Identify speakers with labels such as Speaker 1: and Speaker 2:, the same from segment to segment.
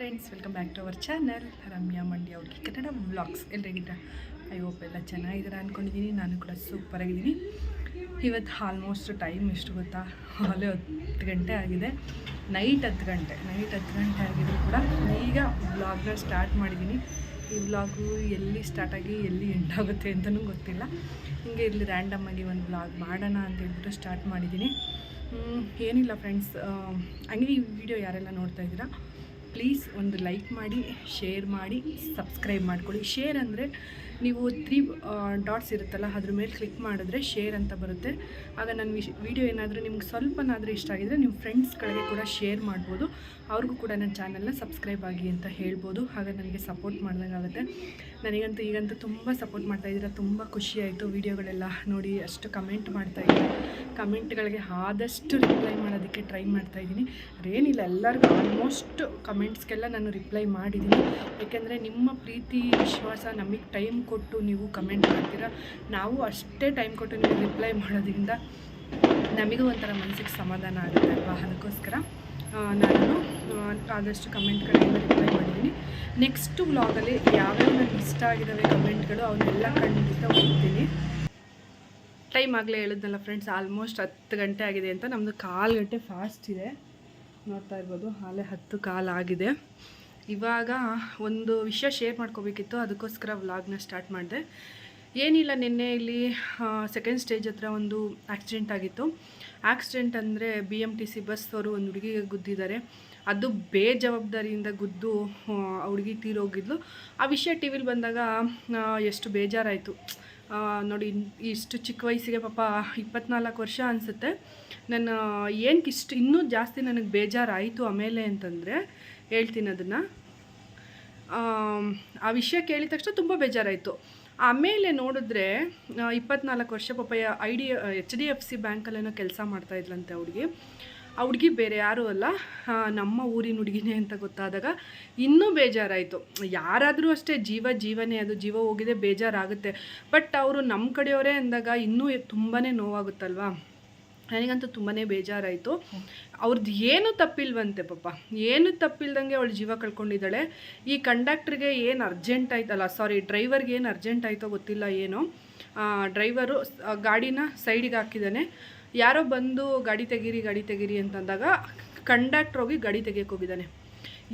Speaker 1: Friends welcome back to our channel Ramya ಮಂಡಿ ಅವ್ರಿಗೆ Kannada vlogs ಎಲ್ಲರಿಗಿದ್ರ ಐ ಹೋಪ್ ಎಲ್ಲ ಚೆನ್ನಾಗಿದ್ದಾರೆ ಅಂದ್ಕೊಂಡಿದ್ದೀನಿ ನಾನು ಕೂಡ ಸೂಪರಾಗಿದ್ದೀನಿ ಇವತ್ತು ಆಲ್ಮೋಸ್ಟ್ ಟೈಮ್ ಎಷ್ಟು ಗೊತ್ತಾ? ಅಲ್ಲೇ ಹತ್ತು ಗಂಟೆ ಆಗಿದೆ. ನೈಟ್ ಹತ್ತು ಗಂಟೆ. ನೈಟ್ ಹತ್ತು ಗಂಟೆ ಆಗಿದ್ರು ಕೂಡ ಈಗ ವ್ಲಾಗ್ನ ಸ್ಟಾರ್ಟ್ ಮಾಡಿದ್ದೀನಿ. ಈ ವ್ಲಾಗು ಎಲ್ಲಿ ಸ್ಟಾರ್ಟ್ ಆಗಿ, ಎಲ್ಲಿ ಎಂಡ್ ಆಗುತ್ತೆ ಅಂತಲೂ ಗೊತ್ತಿಲ್ಲ. ಹಿಂಗೆ ಇಲ್ಲಿ ರ್ಯಾಂಡಮ್ ಆಗಿ ಒಂದು ವ್ಲಾಗ್ ಮಾಡೋಣ ಅಂತ ಹೇಳ್ಬಿಟ್ಟು ಸ್ಟಾರ್ಟ್ ಮಾಡಿದ್ದೀನಿ. ಏನಿಲ್ಲ ಫ್ರೆಂಡ್ಸ್ ಹಂಗೆ ಈ ವಿಡಿಯೋ ಯಾರೆಲ್ಲ ನೋಡ್ತಾ ಇದ್ದೀರಾ? ಪ್ಲೀಸ್ ಒಂದು ಲೈಕ್ ಮಾಡಿ ಶೇರ್ ಮಾಡಿ ಸಬ್ಸ್ಕ್ರೈಬ್ ಮಾಡ್ಕೊಳ್ಳಿ. ಶೇರ್ ಅಂದರೆ ನೀವು ತ್ರೀ ಡಾಟ್ಸ್ ಇರುತ್ತಲ್ಲ, ಅದ್ರ ಮೇಲೆ ಕ್ಲಿಕ್ ಮಾಡಿದ್ರೆ ಶೇರ್ ಅಂತ ಬರುತ್ತೆ. ಆಗ ನನ್ನ ವಿಶ್ ವೀಡಿಯೋ ಏನಾದರೂ ನಿಮ್ಗೆ ಸ್ವಲ್ಪನಾದರೂ ಇಷ್ಟ ಆಗಿದರೆ ನಿಮ್ಮ ಫ್ರೆಂಡ್ಸ್ಗಳಿಗೆ ಕೂಡ ಶೇರ್ ಮಾಡ್ಬೋದು. ಅವ್ರಿಗೂ ಕೂಡ ನನ್ನ ಚಾನಲ್ನ ಸಬ್ಸ್ಕ್ರೈಬ್ ಆಗಿ ಅಂತ ಹೇಳ್ಬೋದು. ಆಗ ನನಗೆ ಸಪೋರ್ಟ್ ಮಾಡ್ದಂಗಾಗುತ್ತೆ. ನನಗಂತೂ ಈಗಂತೂ ತುಂಬ ಸಪೋರ್ಟ್ ಮಾಡ್ತಾಯಿದ್ದೀರಾ ತುಂಬ ಖುಷಿ ಆಯಿತು ವೀಡಿಯೋಗಳೆಲ್ಲ ನೋಡಿ, ಅಷ್ಟು ಕಮೆಂಟ್ ಮಾಡ್ತಾಯಿದ್ದೀನಿ ಕಮೆಂಟ್ಗಳಿಗೆ ಆದಷ್ಟು ರಿಪ್ಲೈ ಮಾಡೋದಕ್ಕೆ ಟ್ರೈ ಮಾಡ್ತಾಯಿದ್ದೀನಿ ಅದೇನಿಲ್ಲ, ಎಲ್ಲರಿಗೂ ಆಲ್ಮೋಸ್ಟ್ ಕಮೆಂಟ್ಸ್ಗೆಲ್ಲ ನಾನು ರಿಪ್ಲೈ ಮಾಡಿದ್ದೀನಿ. ಯಾಕೆಂದರೆ ನಿಮ್ಮ ಪ್ರೀತಿ, ವಿಶ್ವಾಸ ನಮಗೆ ಟೈಮ್ ಕೊಟ್ಟು ನೀವು ಕಮೆಂಟ್ ಮಾಡ್ತೀರಾ? ನಾವು ಅಷ್ಟೇ ಟೈಮ್ ಕೊಟ್ಟು ನೀವು ರಿಪ್ಲೈ ಮಾಡೋದ್ರಿಂದ ನಮಗೂ ಒಂಥರ ಮನಸ್ಸಿಗೆ ಸಮಾಧಾನ ಆಗುತ್ತೆ ಅಲ್ವಾ? ಅದಕ್ಕೋಸ್ಕರ ನಾನು ಆದಷ್ಟು ಕಮೆಂಟ್ಗಳೆಲ್ಲ ರಿಪ್ಲೈ ಮಾಡಿದ್ದೀನಿ ನೆಕ್ಸ್ಟ್ ವ್ಲಾಗಲ್ಲಿ ಯಾವ್ಯಾವ ನನಗೆ ಇಷ್ಟ ಆಗಿದ್ದಾವೆ ಕಮೆಂಟ್ಗಳು ಅವನ್ನೆಲ್ಲ ಖಂಡಿತ ಹೋಗ್ತೀನಿ ಟೈಮ್ ಆಗಲೇ ಹೇಳಿದ್ನಲ್ಲ ಫ್ರೆಂಡ್ಸ್ ಆಲ್ಮೋಸ್ಟ್ ಹತ್ತು ಗಂಟೆ ಆಗಿದೆ ಅಂತ. ನಮ್ಮದು ಕಾಲು ಗಂಟೆ ಫಾಸ್ಟ್ ಇದೆ. ನೋಡ್ತಾ ಇರ್ಬೋದು, ಹಾಲೆ ಹತ್ತು ಕಾಲು ಆಗಿದೆ. ಇವಾಗ ಒಂದು ವಿಷಯ ಶೇರ್ ಮಾಡ್ಕೋಬೇಕಿತ್ತು. ಅದಕ್ಕೋಸ್ಕರ ವ್ಲಾಗ್ನ ಸ್ಟಾರ್ಟ್ ಮಾಡಿದೆ. ಏನಿಲ್ಲ ನಿನ್ನೆ ಇಲ್ಲಿ ಸೆಕೆಂಡ್ ಸ್ಟೇಜ್ ಹತ್ರ ಒಂದು ಆಕ್ಸಿಡೆಂಟ್ ಆಗಿತ್ತು. ಆಕ್ಸಿಡೆಂಟ್ ಅಂದರೆ ಬಿ ಎಂ ಟಿ ಸಿ ಬಸ್ಸವರು ಒಂದು ಹುಡುಗಿಗೆ ಗುದ್ದಿದ್ದಾರೆ. ಅದು ಬೇಜವಾಬ್ದಾರಿಯಿಂದ ಗುದ್ದು ಆ, ಹುಡುಗಿ ತೀರೋಗಿದ್ಲು. ಆ ವಿಷಯ ಟಿ ವಿಲಿ ಬಂದಾಗ ಎಷ್ಟು ಬೇಜಾರಾಯಿತು. ನೋಡಿ ಇಷ್ಟು ಚಿಕ್ಕ ವಯಸ್ಸಿಗೆ ಪಾಪ ಇಪ್ಪತ್ನಾಲ್ಕು ವರ್ಷ ಅನಿಸುತ್ತೆ. ನಾನು ಏನಕ್ಕೆ ಇಷ್ಟು ಇನ್ನೂ ಜಾಸ್ತಿ ನನಗೆ ಬೇಜಾರಾಯಿತು ಆಮೇಲೆ ಅಂತಂದರೆ ಹೇಳ್ತೀನಿ ಅದನ್ನು. ಆ ವಿಷಯ ಕೇಳಿದ ತಕ್ಷಣ ತುಂಬ ಬೇಜಾರಾಯಿತು. ಆಮೇಲೆ ನೋಡಿದ್ರೆ ಇಪ್ಪತ್ನಾಲ್ಕು ವರ್ಷ ಪಾಪ I D H D F C ಬ್ಯಾಂಕಲ್ಲೇನೋ ಕೆಲಸ ಮಾಡ್ತಾಯಿದ್ಲಂತೆ ಅವ್ರಿಗೆ ಆ ಹುಡುಗಿ. ಬೇರೆ ಯಾರೂ ಅಲ್ಲ. ನಮ್ಮ ಊರಿನ ಹುಡುಗಿನೇ ಅಂತ ಗೊತ್ತಾದಾಗ ಇನ್ನೂ ಬೇಜಾರಾಯಿತು. ಯಾರಾದರೂ ಅಷ್ಟೇ ಜೀವ ಜೀವನೇ, ಅದು ಜೀವ ಹೋಗಿದೆ, ಬೇಜಾರಾಗುತ್ತೆ. ಬಟ್ ಅವರು ನಮ್ಮ ಕಡೆಯವರೇ ಅಂದಾಗ ಇನ್ನೂ ತುಂಬಾ ನೋವಾಗುತ್ತಲ್ವಾ? ನನಗಂತೂ ತುಂಬಾ ಬೇಜಾರಾಯಿತು. ಅವ್ರದ್ದು ಏನು ತಪ್ಪಿಲ್ವಂತೆ ಪಾಪ. ಏನು ತಪ್ಪಿಲ್ದಂಗೆ ಅವಳು ಜೀವ ಕಳ್ಕೊಂಡಿದ್ದಾಳೆ. ಈ ಕಂಡಕ್ಟ್ರಿಗೆ ಏನು ಅರ್ಜೆಂಟ್ ಆಯ್ತಲ್ಲ ಸಾರಿ ಡ್ರೈವರ್ಗೆ ಏನು ಅರ್ಜೆಂಟ್ ಆಯಿತೋ ಗೊತ್ತಿಲ್ಲ ಏನೋ. ಡ್ರೈವರು ಗಾಡಿನ ಸೈಡಿಗೆ ಹಾಕಿದ್ದಾನೆ. ಯಾರೋ ಬಂದು ಗಾಡಿ ತೆಗೀರಿ ಗಾಡಿ ತೆಗೀರಿ ಅಂತಂದಾಗ ಕಂಡಕ್ಟ್ರ್ ಹೋಗಿ ಗಾಡಿ ತೆಗಿಯೋಕೆ ಹೋಗಿದ್ದಾನೆ.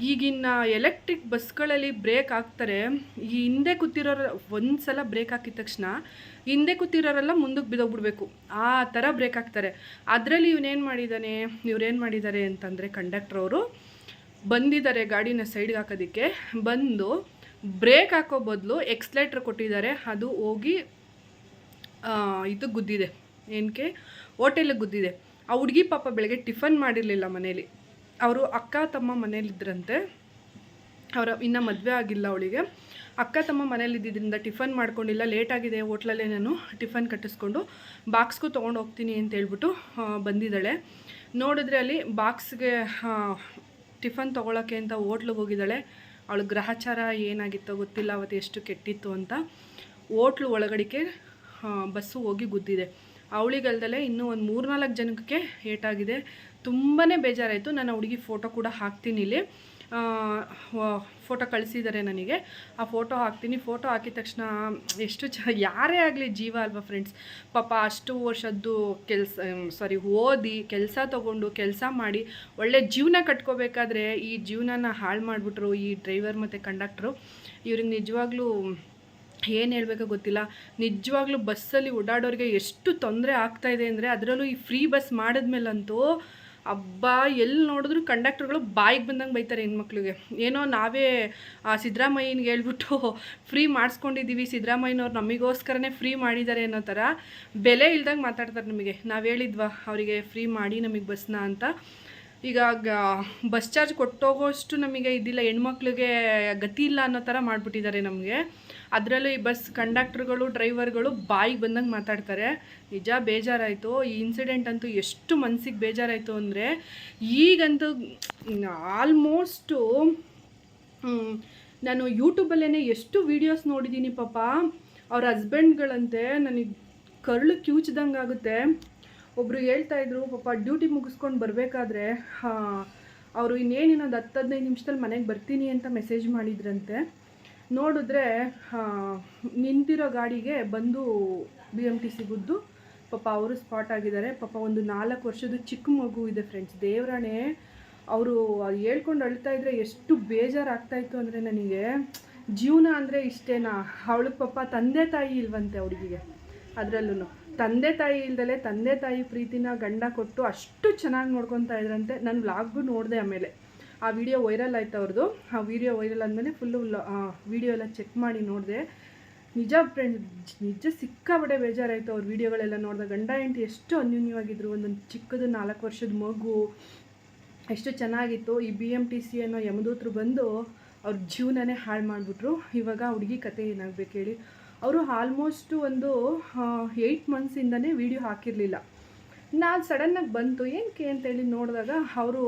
Speaker 1: ಈಗಿನ ಎಲೆಕ್ಟ್ರಿಕ್ ಬಸ್ಗಳಲ್ಲಿ ಬ್ರೇಕ್ ಹಾಕ್ತಾರೆ ಈ ಹಿಂದೆ ಕೂತಿರೋರು, ಒಂದು ಸಲ ಬ್ರೇಕ್ ಹಾಕಿದ ತಕ್ಷಣ ಹಿಂದೆ ಕೂತಿರೋರೆಲ್ಲ ಮುಂದಕ್ಕೆ ಬಿದ್ದೋಗ್ಬಿಡ್ಬೇಕು. ಆ ಥರ ಬ್ರೇಕ್ ಹಾಕ್ತಾರೆ. ಅದರಲ್ಲಿ ಇವನೇನು ಮಾಡಿದ್ದಾನೆ ಇವ್ರೇನು ಮಾಡಿದ್ದಾರೆ ಅಂತಂದರೆ ಕಂಡಕ್ಟ್ರ್ ಅವರು ಬಂದಿದ್ದಾರೆ ಗಾಡಿನ ಸೈಡ್ಗೆ ಹಾಕೋದಕ್ಕೆ. ಬಂದು ಬ್ರೇಕ್ ಹಾಕೋ ಬದಲು ಎಕ್ಸ್ಲೇಟ್ರ್ ಕೊಟ್ಟಿದ್ದಾರೆ ಅದು ಹೋಗಿ ಇದು ಗುದ್ದಿದೆ. ಏನಕ್ಕೆ ಹೋಟೆಲಿಗೆ ಗುದ್ದಿದೆ. ಆ ಹುಡುಗಿ ಪಾಪ ಬೆಳಗ್ಗೆ ಟಿಫನ್ ಮಾಡಿರಲಿಲ್ಲ ಮನೇಲಿ. ಅವರು ಅಕ್ಕ ತಮ್ಮ ಮನೇಲಿದ್ದರಂತೆ ಅವರ ಇನ್ನು ಮದುವೆ ಆಗಿಲ್ಲ ಅವಳಿಗೆ. ಅಕ್ಕ ತಮ್ಮ ಮನೇಲಿದ್ದಿದ್ದರಿಂದ ಟಿಫನ್ ಮಾಡ್ಕೊಂಡಿಲ್ಲ. ಲೇಟಾಗಿದೆ ಹೋಟ್ಲಲ್ಲೇ ನಾನು ಟಿಫನ್ ಕಟ್ಟಿಸ್ಕೊಂಡು ಬಾಕ್ಸ್ಗೂ ತೊಗೊಂಡು ಹೋಗ್ತೀನಿ ಅಂತ ಹೇಳ್ಬಿಟ್ಟು ಬಂದಿದ್ದಾಳೆ. ನೋಡಿದ್ರೆ ಅಲ್ಲಿ ಬಾಕ್ಸ್ಗೆ ಟಿಫನ್ ತೊಗೊಳಕ್ಕೆ ಅಂತ ಹೋಟ್ಲಿಗೆ ಹೋಗಿದ್ದಾಳೆ. ಅವಳು ಗ್ರಹಚಾರ ಏನಾಗಿತ್ತೋ ಗೊತ್ತಿಲ್ಲ, ಅವತ್ತು ಎಷ್ಟು ಕೆಟ್ಟಿತ್ತು ಅಂತ. ಹೋಟ್ಲು ಒಳಗಡಿಕೆ ಬಸ್ಸು ಹೋಗಿ ಗುದ್ದಿದೆ. ಅವಳಿಗಲ್ದಲೆ ಇನ್ನೂ ಒಂದು ಮೂರ್ನಾಲ್ಕು ಜನಕ್ಕೆ ಏಟಾಗಿದೆ. ತುಂಬಾ ಬೇಜಾರಾಯಿತು. ನಾನು ಹುಡುಗಿ ಫೋಟೋ ಕೂಡ ಹಾಕ್ತೀನಿ ಇಲ್ಲಿ. ಫೋಟೋ ಕಳಿಸಿದ್ದಾರೆ ನನಗೆ. ಆ ಫೋಟೋ ಹಾಕ್ತೀನಿ. ಫೋಟೋ ಹಾಕಿದ ತಕ್ಷಣ, ಎಷ್ಟು ಚ, ಯಾರೇ ಆಗಲಿ ಜೀವ ಅಲ್ವಾ ಫ್ರೆಂಡ್ಸ್ ಪಾಪ ಅಷ್ಟು ವರ್ಷದ್ದು ಕೆಲಸ ಸಾರಿ ಓದಿ, ಕೆಲಸ ತೊಗೊಂಡು, ಕೆಲಸ ಮಾಡಿ, ಒಳ್ಳೆ ಜೀವನ ಕಟ್ಕೋಬೇಕಾದ್ರೆ ಈ ಜೀವನನ ಹಾಳು ಮಾಡಿಬಿಟ್ರು ಈ ಡ್ರೈವರ್ ಮತ್ತು ಕಂಡಕ್ಟ್ರು ಇವ್ರಿಗೆ ನಿಜವಾಗ್ಲೂ ಏನು ಹೇಳಬೇಕೋ ಗೊತ್ತಿಲ್ಲ. ನಿಜವಾಗ್ಲೂ ಬಸ್ಸಲ್ಲಿ ಓಡಾಡೋರಿಗೆ ಎಷ್ಟು ತೊಂದರೆ ಆಗ್ತಾ ಇದೆ ಅಂದರೆ ಅದರಲ್ಲೂ ಈ ಫ್ರೀ ಬಸ್ ಮಾಡಿದ್ಮೇಲಂತೂ ಅಬ್ಬಾ ಎಲ್ಲಿ ನೋಡಿದ್ರು ಕಂಡಕ್ಟರ್ಗಳು ಬಾಯಿಗೆ ಬಂದಂಗೆ ಬೈತಾರೆ ಹೆಣ್ಮಕ್ಳಿಗೆ. ಏನೋ ನಾವೇ ಸಿದ್ದರಾಮಯ್ಯನಿಗೆ ಹೇಳ್ಬಿಟ್ಟು ಫ್ರೀ ಮಾಡಿಸ್ಕೊಂಡಿದ್ದೀವಿ ಸಿದ್ದರಾಮಯ್ಯನವ್ರು ನಮಗೋಸ್ಕರನೇ ಫ್ರೀ ಮಾಡಿದ್ದಾರೆ ಅನ್ನೋ ಥರ ಬೆಲೆ ಇಲ್ದಂಗೆ ಮಾತಾಡ್ತಾರೆ ನಮಗೆ. ನಾವು ಹೇಳಿದ್ವಾ, ಅವರಿಗೆ ಫ್ರೀ ಮಾಡಿ ನಮಗೆ ಬಸ್ನ ಅಂತ. ಈಗ ಬಸ್ ಚಾರ್ಜ್ ಕೊಟ್ಟೋಗೋಷ್ಟು ನಮಗೆ ಇದಿಲ್ಲ, ಹೆಣ್ಮಕ್ಳಿಗೆ ಗತಿ ಇಲ್ಲ ಅನ್ನೋ ಥರ ಮಾಡಿಬಿಟ್ಟಿದ್ದಾರೆ ನಮಗೆ. ಅದರಲ್ಲೂ ಈ ಬಸ್ ಕಂಡಕ್ಟ್ರುಗಳು, ಡ್ರೈವರ್ಗಳು ಬಾಯಿಗೆ ಬಂದಂಗೆ ಮಾತಾಡ್ತಾರೆ. ನಿಜ ಬೇಜಾರಾಯಿತು. ಈ ಇನ್ಸಿಡೆಂಟ್ ಅಂತೂ ಎಷ್ಟು ಮನಸ್ಸಿಗೆ ಬೇಜಾರಾಯಿತು ಅಂದರೆ, ಈಗಂತೂ ಆಲ್ಮೋಸ್ಟು ನಾನು ಯೂಟ್ಯೂಬಲ್ಲೇ ಎಷ್ಟು ವೀಡಿಯೋಸ್ ನೋಡಿದ್ದೀನಿ ಪಾಪ. ಅವ್ರ ಹಸ್ಬೆಂಡ್ಗಳಂತೆ ನನಗೆ ಕರುಳು ಕ್ಯೂಚ್ದಂಗೆ ಆಗುತ್ತೆ. ಒಬ್ಬರು ಹೇಳ್ತಾ ಇದ್ರು, ಪಾಪ ಡ್ಯೂಟಿ ಮುಗಿಸ್ಕೊಂಡು ಬರಬೇಕಾದ್ರೆ ಅವರು ಇನ್ನೇನು ಇನ್ನೊಂದು ಹತ್ತು ಹದಿನೈದು ನಿಮಿಷದಲ್ಲಿ ಮನೆಗೆ ಬರ್ತೀನಿ ಅಂತ ಮೆಸೇಜ್ ಮಾಡಿದ್ರಂತೆ. ನೋಡಿದ್ರೆ ನಿಂತಿರೋ ಗಾಡಿಗೆ ಬಂದು ಬಿ ಎಂ ಟಿ ಸಿ ಗುದ್ದು, ಪಾಪ ಅವರು ಸ್ಪಾಟ್ ಆಗಿದ್ದಾರೆ. ಪಾಪ ಒಂದು ನಾಲ್ಕು ವರ್ಷದ ಚಿಕ್ಕ ಮಗು ಇದೆ ಫ್ರೆಂಡ್ಸ್ ದೇವರಾಣೆ, ಅವರು ಹೇಳ್ಕೊಂಡು ಅಳ್ತಾ ಇದ್ರೆ ಎಷ್ಟು ಬೇಜಾರಾಗ್ತಾಯಿತ್ತು ಅಂದರೆ ನನಗೆ, ಜೀವನ ಅಂದರೆ ಇಷ್ಟೇನಾ? ಅವಳಿಗೆ ಪಾಪ ತಂದೆ ತಾಯಿ ಇಲ್ವಂತೆ ಅವಳಿಗೆ ಅದರಲ್ಲೂ ತಂದೆ ತಾಯಿ ಇಲ್ದಲೆ ತಂದೆ ತಾಯಿ ಪ್ರೀತಿನ ಗಂಡ ಕೊಟ್ಟು ಅಷ್ಟು ಚೆನ್ನಾಗಿ ನೋಡ್ಕೊತಾ ಇದ್ರಂತೆ. ನಾನು ವ್ಲಾಗ್ಗೂ ನೋಡಿದೆ ಆಮೇಲೆ. ಆ ವಿಡಿಯೋ ವೈರಲ್ ಆಯ್ತು ಅವ್ರದ್ದು ಆ ವಿಡಿಯೋ ವೈರಲ್ ಆದಮೇಲೆ ಫುಲ್ಲು ವಿಡಿಯೋ ಎಲ್ಲ ಚೆಕ್ ಮಾಡಿ ನೋಡಿದೆ. ನಿಜ ಫ್ರೆಂಡ್ ನಿಜ ಸಿಕ್ಕಾಬಡೆ ಬೇಜಾರಾಯಿತು ಅವ್ರ ವಿಡಿಯೋಗಳೆಲ್ಲ ನೋಡಿದಾಗ. ಗಂಡ, ಹೆಂಡತಿ ಎಷ್ಟು ಅನ್ಯೂನ್ಯವಾಗಿದ್ದರು ಒಂದೊಂದು ಚಿಕ್ಕದು ನಾಲ್ಕು ವರ್ಷದ ಮಗು, ಎಷ್ಟು ಚೆನ್ನಾಗಿತ್ತು. ಈ ಬಿ ಎಂ ಟಿ ಸಿ ಅನ್ನೋ ಯಮದೂತರು ಬಂದು ಅವ್ರ ಜೀವನನೇ ಹಾಳು ಮಾಡಿಬಿಟ್ರು. ಇವಾಗ ಹುಡುಗಿ ಕತೆ ಏನಾಗಬೇಕು ಹೇಳಿ. ಅವರು ಆಲ್ಮೋಸ್ಟು ಒಂದು ಏಯ್ಟ್ ಮಂತ್ಸಿಂದನೇ ವಿಡಿಯೋ ಹಾಕಿರಲಿಲ್ಲ. ನಾನು ಸಡನ್ನಾಗಿ ಬಂತು. ಏನಕ್ಕೆ ಅಂತೇಳಿ ನೋಡಿದಾಗ ಅವರು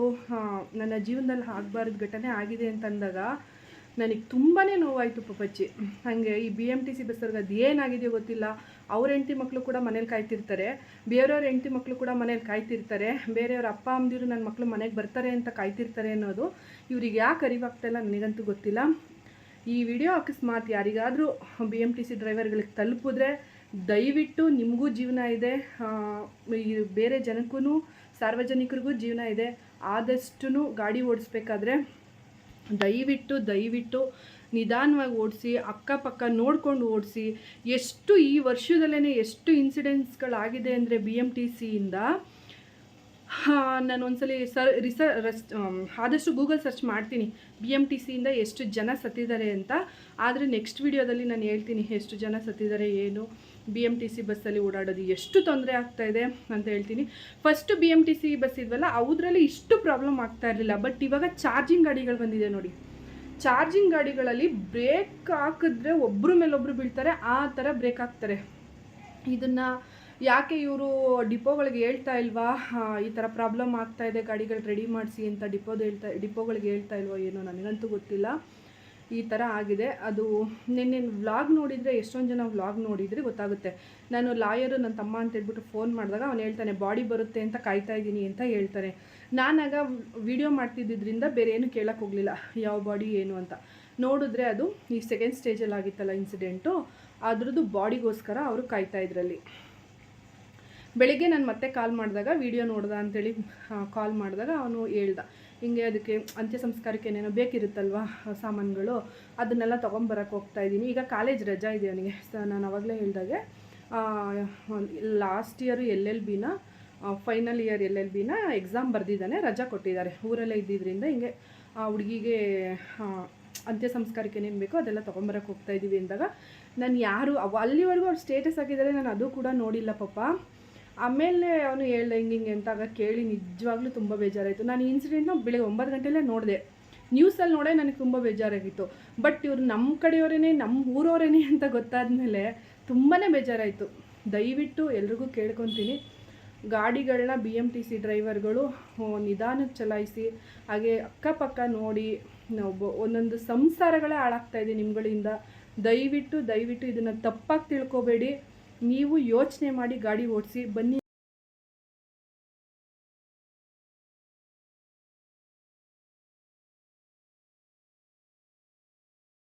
Speaker 1: ನನ್ನ ಜೀವನದಲ್ಲಿ ಆಗಬಾರ್ದು ಘಟನೆ ಆಗಿದೆ ಅಂತಂದಾಗ ನನಗೆ ತುಂಬಾ ನೋವಾಯಿತು ಪಪ್ಪಚ್ಚಿ ಹಾಗೆ ಈ ಬಿ ಎಂ ಟಿ ಸಿ ಬಸ್ಸರ್ಗೆ ಅದು ಏನಾಗಿದೆಯೋ ಗೊತ್ತಿಲ್ಲ. ಅವ್ರ ಹೆಂಡತಿ ಮಕ್ಕಳು ಕೂಡ ಮನೇಲಿ ಕಾಯ್ತಿರ್ತಾರೆ. ಬೇರೆಯವ್ರ ಹೆಂಡತಿ ಮಕ್ಕಳು ಕೂಡ ಮನೇಲಿ ಕಾಯ್ತಿರ್ತಾರೆ. ಬೇರೆಯವ್ರ ಅಪ್ಪ, ಅಮ್ಮದಿರು ನನ್ನ ಮಕ್ಕಳು ಮನೆಗೆ ಬರ್ತಾರೆ ಅಂತ ಕಾಯ್ತಿರ್ತಾರೆ ಅನ್ನೋದು ಇವ್ರಿಗೆ ಯಾಕೆ ಅರಿವಾಗ್ತಾಯಿಲ್ಲ ನನಗಂತೂ ಗೊತ್ತಿಲ್ಲ. ಈ ವಿಡಿಯೋ ಅಕಸ್ಮಾತ್ ಯಾರಿಗಾದರೂ ಬಿ ಎಂ ಟಿ ಸಿ ಡ್ರೈವರ್ಗಳಿಗೆ ತಲುಪಿದ್ರೆ ದಯವಿಟ್ಟು ನಿಮಗೂ ಜೀವನ ಇದೆ. ಬೇರೆ ಜನಕ್ಕೂ ಸಾರ್ವಜನಿಕರಿಗೂ ಜೀವನ ಇದೆ. ಆದಷ್ಟು ಗಾಡಿ ಓಡಿಸ್ಬೇಕಾದ್ರೆ ದಯವಿಟ್ಟು ದಯವಿಟ್ಟು ನಿಧಾನವಾಗಿ ಓಡಿಸಿ, ಅಕ್ಕಪಕ್ಕ ನೋಡ್ಕೊಂಡು ಓಡಿಸಿ. ಎಷ್ಟು ಈ ವರ್ಷದಲ್ಲೇ ಎಷ್ಟು ಇನ್ಸಿಡೆಂಟ್ಸ್ಗಳಾಗಿದೆ ಅಂದರೆ ಬಿ ಎಂ ಟಿ ಸಿಯಿಂದ. ನಾನು ಒಂದ್ಸಲಿ ಸರ್, ರಿಸ, ರಸ್ ಆದಷ್ಟು ಗೂಗಲ್ ಸರ್ಚ್ ಮಾಡ್ತೀನಿ. ಬಿ ಎಂ ಟಿ ಸಿಯಿಂದ ಎಷ್ಟು ಜನ ಸತ್ತಿದ್ದಾರೆ ಅಂತ. ಆದರೆ ನೆಕ್ಸ್ಟ್ ವಿಡಿಯೋದಲ್ಲಿ ನಾನು ಹೇಳ್ತೀನಿ ಎಷ್ಟು ಜನ ಸತ್ತಿದ್ದಾರೆ, ಏನು. ಬಿ ಎಂ ಟಿ ಸಿ ಬಸ್ಸಲ್ಲಿ ಓಡಾಡೋದು ಎಷ್ಟು ತೊಂದರೆ ಆಗ್ತಾ ಇದೆ ಅಂತ ಹೇಳ್ತೀನಿ. First B M T C bus ಇದ್ವಲ್ಲ, ಅವುದ್ರಲ್ಲಿ ಇಷ್ಟು ಪ್ರಾಬ್ಲಮ್ ಆಗ್ತಾ ಇರಲಿಲ್ಲ. ಬಟ್ ಇವಾಗ ಚಾರ್ಜಿಂಗ್ ಗಾಡಿಗಳು ಬಂದಿದೆ ನೋಡಿ. ಚಾರ್ಜಿಂಗ್ ಗಾಡಿಗಳಲ್ಲಿ ಬ್ರೇಕ್ ಹಾಕಿದ್ರೆ ಒಬ್ಬರು ಮೇಲೊಬ್ಬರು ಬೀಳ್ತಾರೆ, ಆ ಥರ ಬ್ರೇಕ್ ಹಾಕ್ತಾರೆ. ಇದನ್ನು ಯಾಕೆ ಇವರು ಡಿಪೋಗಳಿಗೆ ಹೇಳ್ತಾ ಇಲ್ವಾ? ಈ ಥರ ಪ್ರಾಬ್ಲಮ್ ಆಗ್ತಾ ಇದೆ, ಗಾಡಿಗಳು ರೆಡಿ ಮಾಡಿಸಿ ಅಂತ ಡಿಪೋದು ಹೇಳ್ತಾ, ಡಿಪೋಗಳಿಗೆ ಹೇಳ್ತಾ ಇಲ್ವೋ ಏನೋ ನನಗಂತೂ ಗೊತ್ತಿಲ್ಲ. ಈ ಥರ ಆಗಿದೆ. ಅದು ನಿನ್ನೆ ವ್ಲಾಗ್ ನೋಡಿದರೆ ಎಷ್ಟೊಂದು ಜನ ವ್ಲಾಗ್ ನೋಡಿದರೆ ಗೊತ್ತಾಗುತ್ತೆ. ನಾನು ಲಾಯರು, ನನ್ನ ತಮ್ಮ ಅಂತ ಹೇಳ್ಬಿಟ್ಟು ಫೋನ್ ಮಾಡಿದಾಗ ಅವ್ನು ಹೇಳ್ತಾನೆ, ಬಾಡಿ ಬರುತ್ತೆ ಅಂತ ಕಾಯ್ತಾ ಇದ್ದೀನಿ ಅಂತ ಹೇಳ್ತಾನೆ. ನಾನಾಗ ವಿಡಿಯೋ ಮಾಡ್ತಿದ್ದಿದ್ರಿಂದ ಬೇರೆ ಏನು ಕೇಳಕ್ಕೆ ಹೋಗಲಿಲ್ಲ. ಯಾವ ಬಾಡಿ, ಏನು ಅಂತ. ನೋಡಿದ್ರೆ ಅದು ಈ ಸೆಕೆಂಡ್ ಸ್ಟೇಜಲ್ಲಿ ಆಗಿತ್ತಲ್ಲ ಇನ್ಸಿಡೆಂಟು ಅದ್ರದ್ದು ಬಾಡಿಗೋಸ್ಕರ ಅವರು ಕಾಯ್ತಾ ಇದ್ರಲ್ಲಿ. ಬೆಳಿಗ್ಗೆ ನಾನು ಮತ್ತೆ ಕಾಲ್ ಮಾಡಿದಾಗ ವಿಡಿಯೋ ನೋಡ್ದ ಅಂತೇಳಿ ಕಾಲ್ ಮಾಡಿದಾಗ ಅವನು ಹೇಳ್ದ. ಹಿಂಗೆ ಅದಕ್ಕೆ ಅಂತ್ಯ ಸಂಸ್ಕಾರಕ್ಕೆ ಏನೇನೋ ಬೇಕಿರುತ್ತಲ್ವಾ ಸಾಮಾನುಗಳು, ಅದನ್ನೆಲ್ಲ ತೊಗೊಂಬರಕ್ಕೆ ಹೋಗ್ತಾ ಇದ್ದೀನಿ. ಈಗ ಕಾಲೇಜ್ ರಜಾ ಇದೆ ಅವನಿಗೆ. ನಾನು ಅವಾಗಲೇ ಹೇಳಿದಾಗೆ ಲಾಸ್ಟ್ ಇಯರು ಎಲ್ ಎಲ್ ಬಿನ ಫೈನಲ್ ಇಯರ್ ಎಲ್ ಎಲ್ ಬಿನ ಎಕ್ಸಾಮ್ ಬರೆದಿದ್ದಾನೆ, ರಜಾ ಕೊಟ್ಟಿದ್ದಾರೆ. ಊರಲ್ಲೇ ಇದ್ದಿದ್ದರಿಂದ ಹಿಂಗೆ, ಆ, ಹುಡುಗಿಗೆ ಅಂತ್ಯ ಸಂಸ್ಕಾರಕ್ಕೆ ಏನೇನು ಬೇಕೋ ಅದೆಲ್ಲ ತೊಗೊಂಬರಕ್ಕೆ ಹೋಗ್ತಾ ಇದ್ದೀವಿ ಅಂದಾಗ, ನಾನು ಯಾರು ಅಲ್ಲಿವರೆಗೂ ಅವ್ರು ಸ್ಟೇಟಸ್ ಹಾಕಿದ್ದಾರೆ ನಾನು ಅದು ಕೂಡ ನೋಡಿಲ್ಲ ಪಾಪ. ಆಮೇಲೆ ಅವನು ಹೇಳ್ದೆ ಹಿಂಗೆ ಹಿಂಗೆ ಅಂತ ಆಗ ಕೇಳಿ ನಿಜವಾಗ್ಲೂ ತುಂಬ ಬೇಜಾರಾಯಿತು. ನಾನು ಈ ಇನ್ಸಿಡೆಂಟ್ನ ಬೆಳಗ್ಗೆ ಒಂಬತ್ತು ಗಂಟೆಲೇ ನೋಡಿದೆ. ನ್ಯೂಸಲ್ಲಿ ನೋಡೇ ನನಗೆ ತುಂಬ ಬೇಜಾರಾಗಿತ್ತು. ಬಟ್ ಇವರು ನಮ್ಮ ಕಡೆಯವರೇನೆ ನಮ್ಮ ಊರವರೇನೆ ಅಂತ ಗೊತ್ತಾದಮೇಲೆ ತುಂಬಾ ಬೇಜಾರಾಯಿತು. ದಯವಿಟ್ಟು ಎಲ್ರಿಗೂ ಕೇಳ್ಕೊತೀನಿ. ಗಾಡಿಗಳನ್ನ ಬಿ ಎಂ ಟಿ ಸಿ ಡ್ರೈವರ್ಗಳು ನಿಧಾನಕ್ಕೆ ಚಲಾಯಿಸಿ, ಹಾಗೆ ಅಕ್ಕಪಕ್ಕ ನೋಡಿ ನಾವು ಒಂದೊಂದು ಸಂಸಾರಗಳೇ ಹಾಳಾಗ್ತಾ ಇದೆ ನಿಮ್ಗಳಿಂದ. ದಯವಿಟ್ಟು ದಯವಿಟ್ಟು ಇದನ್ನು ತಪ್ಪಾಗಿ ತಿಳ್ಕೊಬೇಡಿ. ನೀವು ಯೋಚನೆ ಮಾಡಿ ಗಾಡಿ ಓಡಿಸಿ ಬನ್ನಿ